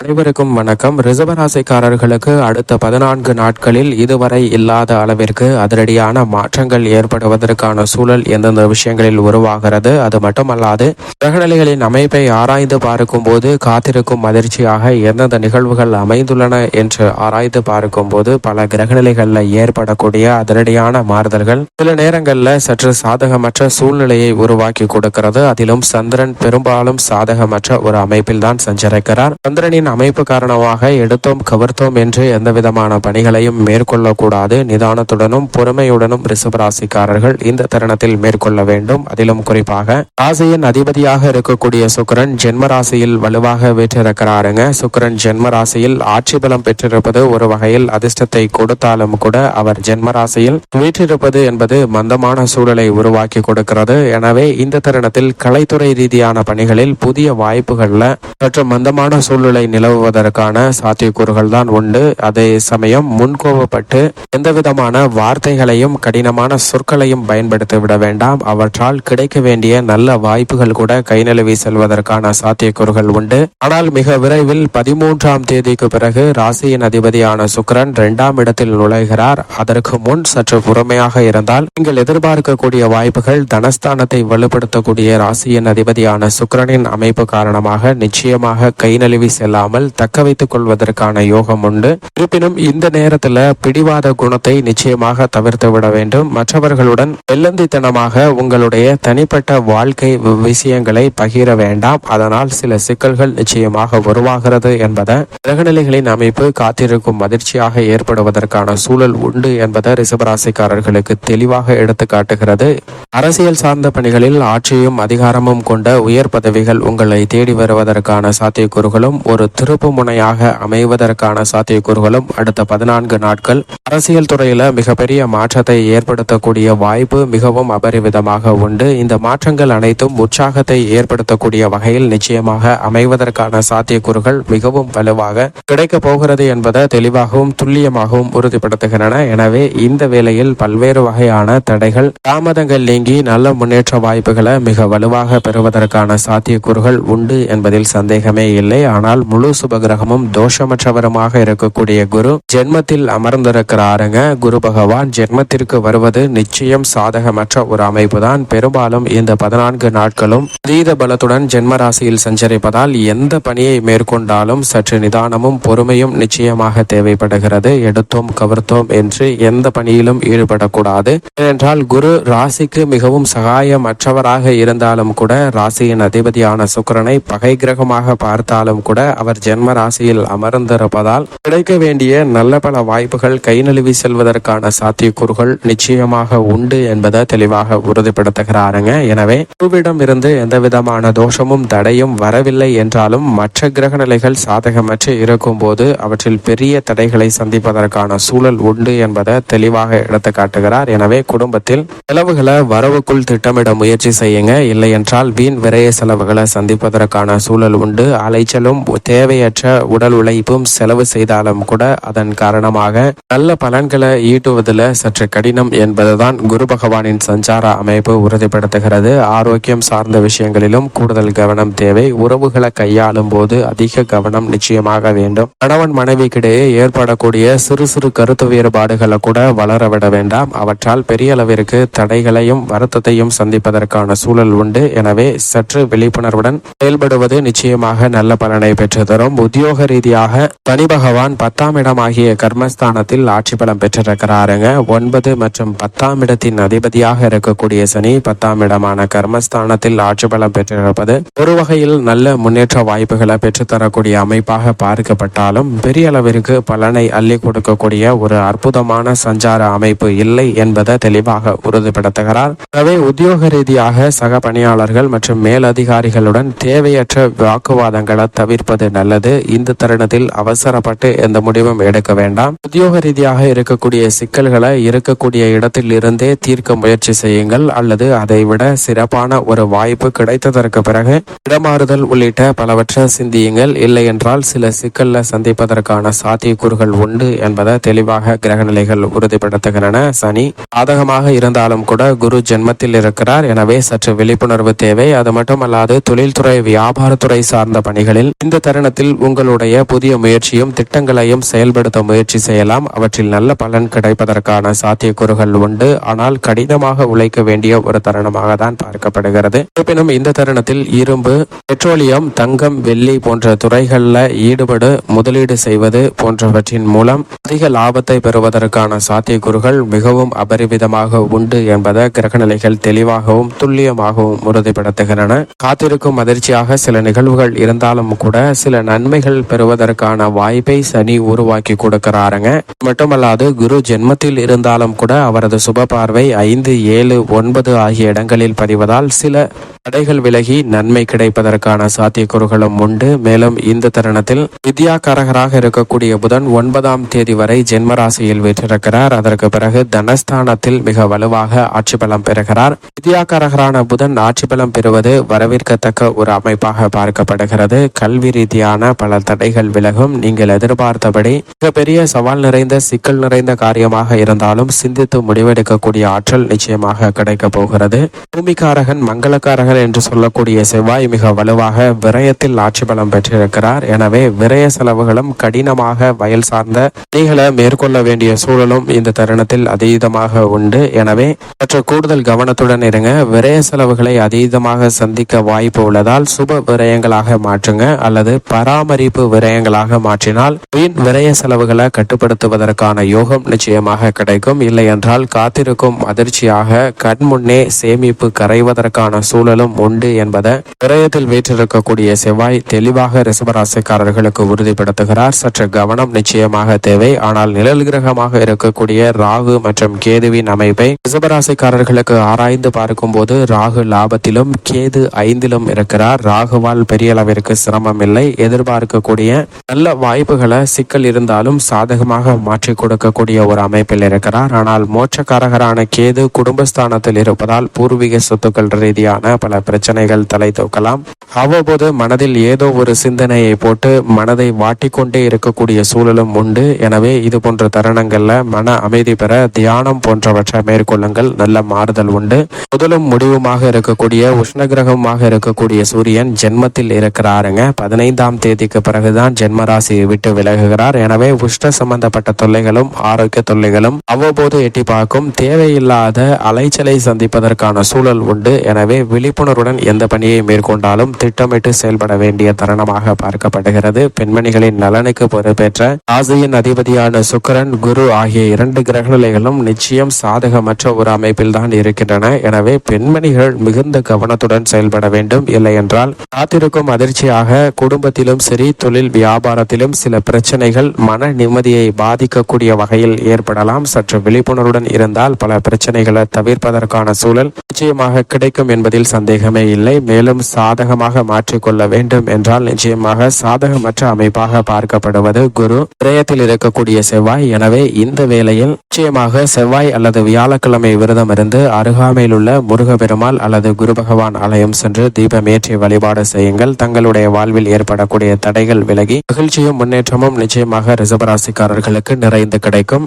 அனைவருக்கும் வணக்கம். ரிசர்வராசிக்காரர்களுக்கு அடுத்த பதினான்கு நாட்களில் இதுவரை இல்லாத அளவிற்கு அதிரடியான மாற்றங்கள் ஏற்படுவதற்கான சூழல் எந்தெந்த விஷயங்களில் உருவாகிறது அது மட்டுமல்லாது கிரகநிலைகளின் அமைப்பை ஆராய்ந்து பார்க்கும் போது காத்திருக்கும் அதிர்ச்சியாக எந்தெந்த நிகழ்வுகள் அமைந்துள்ளன என்று ஆராய்ந்து பார்க்கும் போது பல கிரகநிலைகளில் ஏற்படக்கூடிய அதிரடியான மாறுதல்கள் சில நேரங்களில் சற்று சாதகமற்ற சூழ்நிலையை உருவாக்கி கொடுக்கிறது. அதிலும் சந்திரன் பெரும்பாலும் சாதகமற்ற ஒரு அமைப்பில் தான் சஞ்சரிக்கிறார். சந்திரனின் அமைப்பு காரணமாக எடுத்தோம் கவர்த்தோம் என்று எந்த விதமான பணிகளையும் மேற்கொள்ளக்கூடாது. நிதானத்துடனும் பொறுமையுடனும் ரிசபராசிக்காரர்கள் இந்த தருணத்தில் மேற்கொள்ள வேண்டும். அதிலும் குறிப்பாக ராசியின் அதிபதியாக இருக்கக்கூடிய சுக்கிரன் ஜென்ம ராசியில் வலுவாக வீற்றிருக்கிறாருங்க. சுக்கரன் ஜென்ம ராசியில் ஆட்சி பலம் பெற்றிருப்பது ஒரு வகையில் அதிர்ஷ்டத்தை கொடுத்தாலும் கூட அவர் ஜென்ம ராசியில் வீற்றிருப்பது என்பது மந்தமான சூழலை உருவாக்கி கொடுக்கிறது. எனவே இந்த தருணத்தில் கலைத்துறை ரீதியான பணிகளில் புதிய வாய்ப்புகள்ல மற்றும் மந்தமான சூழ்நிலை நிலவுவதற்கான சாத்தியக்கூறுகள் தான் உண்டு. அதே சமயம் முன்கோபப்பட்டு எந்த விதமான வார்த்தைகளையும் கடினமான சொற்களையும் பயன்படுத்தி விட வேண்டாம். அவற்றால் கிடைக்க வேண்டிய நல்ல வாய்ப்புகள் கூட கைநழுவி செல்வதற்கான சாத்தியக்கூறுகள் உண்டு. ஆனால் மிக விரைவில் பதிமூன்றாம் தேதிக்கு பிறகு ராசியின் அதிபதியான சுக்கிரன் இரண்டாம் இடத்தில் நுழைகிறார். அதற்கு முன் சற்று பொறுமையாக இருந்தால் நீங்கள் எதிர்பார்க்கக்கூடிய வாய்ப்புகள் தனஸ்தானத்தை வலுப்படுத்தக்கூடிய ராசியின் அதிபதியான சுக்கிரனின் அமைப்பு காரணமாக நிச்சயமாக கை நழுவி செல்லாமல் தக்க வைத்துக் கொள்வதற்கான யோகம் உண்டு. இருப்பினும் இந்த நேரத்துல பிடிவாத குணத்தை நிச்சயமாக தவிர்த்து விட வேண்டும். மற்றவர்களுடன் வெள்ளந்தித்தனமாக உங்களுடைய தனிப்பட்ட வாழ்க்கை விஷயங்களை பகிர வேண்டாம். அதனால் சில சிக்கல்கள் நிச்சயமாக உருவாகிறது என்பதை கிரகநிலைகளின் அமைப்பு காத்திருக்கும் அதிர்ச்சியாக ஏற்படுவதற்கான சூழல் உண்டு என்பதை ரிசபராசிக்காரர்களுக்கு தெளிவாக எடுத்து காட்டுகிறது. அரசியல் சார்ந்த பணிகளில் ஆட்சியும் அதிகாரமும் கொண்ட உயர் பதவிகள் உங்களை தேடி வருவதற்கான சாத்தியக்கூறுகளும் ஒரு திருப்பு முனையாக அமைவதற்கான சாத்தியக்கூறுகளும் அடுத்த பதினான்கு நாட்கள். அரசியல் துறையில மிகப்பெரிய மாற்றத்தை ஏற்படுத்தக்கூடிய வாய்ப்பு மிகவும் அபரிவிதமாக உண்டு. இந்த மாற்றங்கள் அனைத்தும் உற்சாகத்தை ஏற்படுத்தக்கூடிய வகையில் நிச்சயமாக அமைவதற்கான சாத்தியக்கூறுகள் மிகவும் வலுவாக கிடைக்கப் போகிறது என்பதை தெளிவாகவும் துல்லியமாகவும் உறுதிப்படுத்துகின்றன. எனவே இந்த வேளையில் பல்வேறு வகையான தடைகள் தாமதங்கள் நீங்கி நல்ல முன்னேற்ற வாய்ப்புகளை மிக வலுவாக பெறுவதற்கான சாத்தியக்கூறுகள் உண்டு என்பதில் சந்தேகமே இல்லை. ஆனால் முழு முழு சுபகிரகமும் தோஷமற்றவருமாக இருக்கக்கூடிய குரு ஜென்மத்தில் அமர்ந்திருக்கிறாருங்க. குரு பகவான் ஜென்மத்திற்கு வருவது நிச்சயம் சாதகமற்ற ஒரு அமைப்பு தான் பெரும்பாலும் இந்த பதினான்கு நாட்களும் அதீத பலத்துடன் ஜென்ம ராசியில் சஞ்சரிப்பதால் எந்த பணியை மேற்கொண்டாலும் சற்று நிதானமும் பொறுமையும் நிச்சயமாக தேவைப்படுகிறது. எடுத்தோம் கவர்த்தோம் என்று எந்த பணியிலும் ஈடுபடக்கூடாது. ஏனென்றால் குரு ராசிக்கு மிகவும் சகாயமற்றவராக இருந்தாலும் கூட ராசியின் அதிபதியான சுக்கரனை பகை கிரகமாக பார்த்தாலும் கூட அவர் ஜென்ம ராசியில் அமர்ந்திருப்பதால் கிடைக்க வேண்டிய நல்ல பல வாய்ப்புகள் கை நழுவி செல்வதற்கான சாத்தியக்கூறுகள் நிச்சயமாக உண்டு என்பதை தெளிவாக உறுதிப்படுத்துகிறாருங்க. எனவே குருவிடம் இருந்து எந்த விதமான தோஷமும் தடையும் வரவில்லை என்றாலும் மற்ற கிரக நிலைகள் சாதகமற்று இருக்கும் போது அவற்றில் பெரிய தடைகளை சந்திப்பதற்கான சூழல் உண்டு என்பதை தெளிவாக எடுத்து காட்டுகிறார். எனவே குடும்பத்தில் செலவுகளை வரவுக்குள் திட்டமிட முயற்சி செய்யுங்க. இல்லை என்றால் வீண் விரய செலவுகளை சந்திப்பதற்கான சூழல் உண்டு. அலைச்சலும் தேவை தேவையற்ற உடல் உழைப்பும் செலவு செய்தாலும் கூட அதன் காரணமாக நல்ல பலன்களை ஈட்டுவதில் சற்று கடினம் என்பதுதான் குரு பகவானின் சஞ்சார அமைப்பு உறுதிப்படுத்துகிறது. ஆரோக்கியம் சார்ந்த விஷயங்களிலும் கூடுதல் கவனம் தேவை. உறவுகளை கையாளும் போது அதிக கவனம் நிச்சயமாக வேண்டும். கணவன் மனைவிக்கிடையே ஏற்படக்கூடிய சிறு சிறு கருத்து வேறுபாடுகளை கூட வளர விட வேண்டாம். அவற்றால் பெரிய அளவிற்கு தடைகளையும் வருத்தத்தையும் சந்திப்பதற்கான சூழல் உண்டு. எனவே சற்று விழிப்புணர்வுடன் செயல்படுவது நிச்சயமாக நல்ல பலனை பெற்றது. தரும் உத்தியோக ரீதியாக தனி பகவான் பத்தாம் இடம் ஆகிய கர்மஸ்தானத்தில் ஆட்சி பலம் பெற்றிருக்கிறாருங்க. ஒன்பது மற்றும் பத்தாம் இடத்தின் அதிபதியாக இருக்கக்கூடிய சனி பத்தாம் இடமான கர்மஸ்தானத்தில் ஆட்சி பலம் பெற்றிருப்பது ஒரு வகையில் நல்ல முன்னேற்ற வாய்ப்புகளை பெற்றுத்தரக்கூடிய அமைப்பாக பார்க்கப்பட்டாலும் பெரிய அளவிற்கு பலனை அள்ளி கொடுக்கக்கூடிய ஒரு அற்புதமான சஞ்சார அமைப்பு இல்லை என்பதை தெளிவாக உறுதிப்படுத்துகிறார். எனவே உத்தியோக ரீதியாக சக பணியாளர்கள் மற்றும் மேலதிகாரிகளுடன் தேவையற்ற வாக்குவாதங்களை தவிர்ப்பது நல்லது. இந்த தருணத்தில் அவசரப்பட்டு எந்த முடிவும் எடுக்க வேண்டாம். உத்தியோக ரீதியாக இருக்கக்கூடிய சிக்கல்களை இருக்கக்கூடிய இடத்தில் இருந்தே தீர்க்க முயற்சி செய்யுங்கள். அல்லது அதை விட சிறப்பான ஒரு வாய்ப்பு கிடைத்ததற்கு பிறகு இடமாறுதல் உள்ளிட்ட பலவற்றை சிந்தியுங்கள். இல்லை என்றால் சில சிக்கல்ல சந்திப்பதற்கான சாத்தியக்கூறுகள் உண்டு என்பதை தெளிவாக கிரகநிலைகள் உறுதிப்படுத்துகின்றன. சனி சாதகமாக இருந்தாலும் கூட குரு ஜென்மத்தில் இருக்கிறார். எனவே சற்று விழிப்புணர்வு தேவை. அது மட்டுமல்லாது தொழில்துறை வியாபாரத்துறை சார்ந்த பணிகளில் இந்த தருணம் தருணத்தில் உங்களுடைய புதிய முயற்சியும் திட்டங்களையும் செயல்படுத்த முயற்சி செய்யலாம். அவற்றில் நல்ல பலன் கிடைப்பதற்கான சாத்தியக்கூறுகள் உண்டு. ஆனால் கடினமாக உழைக்க வேண்டிய ஒரு தருணமாக தான் பார்க்கப்படுகிறது. இருப்பினும் இந்த தருணத்தில் இரும்பு பெட்ரோலியம் தங்கம் வெள்ளி போன்ற துறைகளில் ஈடுபடு முதலீடு செய்வது போன்றவற்றின் மூலம் அதிக லாபத்தை பெறுவதற்கான சாத்தியக்கூறுகள் மிகவும் அபரிவிதமாக உண்டு என்பதை கிரகநிலைகள் தெளிவாகவும் துல்லியமாகவும் உறுதிப்படுத்துகின்றன. காத்திருக்கும் அதிர்ச்சியாக சில நிகழ்வுகள் இருந்தாலும் கூட சில நன்மைகள் பெறுவதற்கான வாய்ப்பை சனி உருவாக்கி கொடுக்கிறாருங்க. மட்டுமல்லாது குரு ஜென்மத்தில் இருந்தாலும் கூட அவரது சுப பார்வை ஐந்து ஏழு ஒன்பது ஆகிய இடங்களில் பதிவதால் சில தடைகள் விலகி நன்மை கிடைப்பதற்கான சாத்தியக்கூறுகளும் உண்டு. மேலும் இந்த தருணத்தில் வித்யாகாரகராக இருக்கக்கூடிய புதன் ஒன்பதாம் தேதி வரை ஜென்மராசியில் வீற்றிருக்கிறார். அதற்கு பிறகு தனஸ்தானத்தில் மிக வலுவாக ஆட்சி பலம் பெறுகிறார். வித்யாகாரகரான புதன் ஆட்சி பலம் பெறுவது வரவேற்கத்தக்க ஒரு அமைப்பாக பார்க்கப்படுகிறது. கல்வி ரீதியாக ரீதியான பல தடைகள் விலகும். நீங்கள் எதிர்பார்த்தபடி மிகப்பெரிய சவால் நிறைந்த சிக்கல் நிறைந்த காரியமாக இருந்தாலும் சிந்தித்து முடிவெடுக்கக்கூடிய ஆற்றல் நிச்சயமாக கிடைக்கப் போகிறது. பூமிக்காரகன் மங்களக்காரகன் என்று சொல்லக்கூடிய செவ்வாய் மிக வலுவாக விரயத்தில் ஆட்சி பலம் பெற்றிருக்கிறார். எனவே விரய செலவுகளும் கடினமாக வயல் சார்ந்த பணிகளை மேற்கொள்ள வேண்டிய சூழலும் இந்த தருணத்தில் அதீதமாக உண்டு. எனவே சற்று கூடுதல் கவனத்துடன் இருங்க. விரய செலவுகளை அதீதமாக சந்திக்க வாய்ப்பு உள்ளதால் சுப விரயங்களாக மாற்றுங்க. அல்லது பராமரிப்பு விரயங்களாக மாற்றினால் வீண் விரய செலவுகளை கட்டுப்படுத்துவதற்கான யோகம் நிச்சயமாக கிடைக்கும். இல்லை என்றால் காத்திருக்கும் அதிர்ச்சியாக கண்முன்னே சேமிப்பு கரைவதற்கான சூழலும் உண்டு என்பதை விரயத்தில் வீற்றிருக்கக்கூடிய செவ்வாய் தெளிவாக ரிசபராசிக்காரர்களுக்கு உறுதிப்படுத்துகிறார். சற்று கவனம் நிச்சயமாக தேவை. ஆனால் நிழல் கிரகமாக இருக்கக்கூடிய ராகு மற்றும் கேதுவின் அமைப்பை ரிசபராசிக்காரர்களுக்கு ஆராய்ந்து பார்க்கும்போது ராகு லாபத்திலும் கேது ஐந்திலும் இருக்கிறார். ராகுவால் பெரிய அளவிற்கு சிரமம் இல்லை எதிர்பார்க்கக்கூடிய நல்ல வாய்ப்புகளை சிக்கல் இருந்தாலும் சாதகமாக மாற்றி கொடுக்கக்கூடிய ஒரு அமைப்பில் இருக்கிறார். ஆனால் மோட்சக்காரகரான கேது குடும்பஸ்தானத்தில் இருப்பதால் பூர்வீக சொத்துக்கள் ரீதியான பல பிரச்சனைகள் தலை தூக்கலாம். அவ்வப்போது மனதில் ஏதோ ஒரு சிந்தனையை போட்டு மனதை வாட்டிக்கொண்டே இருக்கக்கூடிய சூழலும் உண்டு. எனவே இது போன்ற தருணங்கள்ல மன அமைதி பெற தியானம் போன்றவற்றை மேற்கொள்ளுங்கள். நல்ல மாறுதல் உண்டு. முதலும் முடிவுமாக இருக்கக்கூடிய உஷ்ணகிரகமாக இருக்கக்கூடிய சூரியன் ஜென்மத்தில் இருக்கிறாருங்க. பதினைந்தாம் தேதிக்கு பிறகுதான் ஜென்மராசியை விட்டு விலகுகிறார். எனவே உஷ்ண சம்பந்தப்பட்ட தொல்லைகளும் ஆரோக்கிய தொல்லைகளும் அவ்வப்போது எட்டி பார்க்கும். தேவையில்லாத அலைச்சலை சந்திப்பதற்கான சூழல் உண்டு. எனவே விழிப்புணர்வுடன் எந்த பணியை மேற்கொண்டாலும் திட்டமிட்டு செயல்பட வேண்டிய தருணமாக பார்க்கப்படுகிறது. பெண்மணிகளின் நலனுக்கு பொறுப்பேற்ற ராசியின் அதிபதியான சுக்கரன் குரு ஆகிய இரண்டு கிரகநிலைகளும் நிச்சயம் சாதகமற்ற ஒரு அமைப்பில் தான் இருக்கின்றன. எனவே பெண்மணிகள் மிகுந்த கவனத்துடன் செயல்பட வேண்டும். இல்லை என்றால் காத்திருக்கும் அதிர்ச்சியாக குடும்பத்தில் குடும்பத்திலும் சரி தொழில் வியாபாரத்திலும் சில பிரச்சனைகள் மன நிம்மதியை பாதிக்கக்கூடிய வகையில் ஏற்படலாம். சற்று விழிப்புணர்வுடன் இருந்தால் பல பிரச்சனைகளை தவிர்ப்பதற்கான சூழல் நிச்சயமாக கிடைக்கும் என்பதில் சந்தேகமே இல்லை. மேலும் சாதகமாக மாற்றிக்கொள்ள வேண்டும் என்றால் நிச்சயமாக சாதகமற்ற அமைப்பாக பார்க்கப்படுவது குரு. விரயத்தில் இருக்கக்கூடிய செவ்வாய் எனவே இந்த வேளையில் நிச்சயமாக செவ்வாய் அல்லது வியாழக்கிழமை விரதம் இருந்து அருகாமையில் உள்ள முருகபெருமாள் அல்லது குரு பகவான் ஆலயம் சென்று தீபமேற்றி வழிபாடு செய்யுங்கள். தங்களுடைய வாழ்வில் வரக்கூடிய தடைகள் விலகி மகிழ்ச்சியும் முன்னேற்றமும் நிச்சயமாக ரிசபராசிக்காரர்களுக்கு நிறைந்து கிடைக்கும்.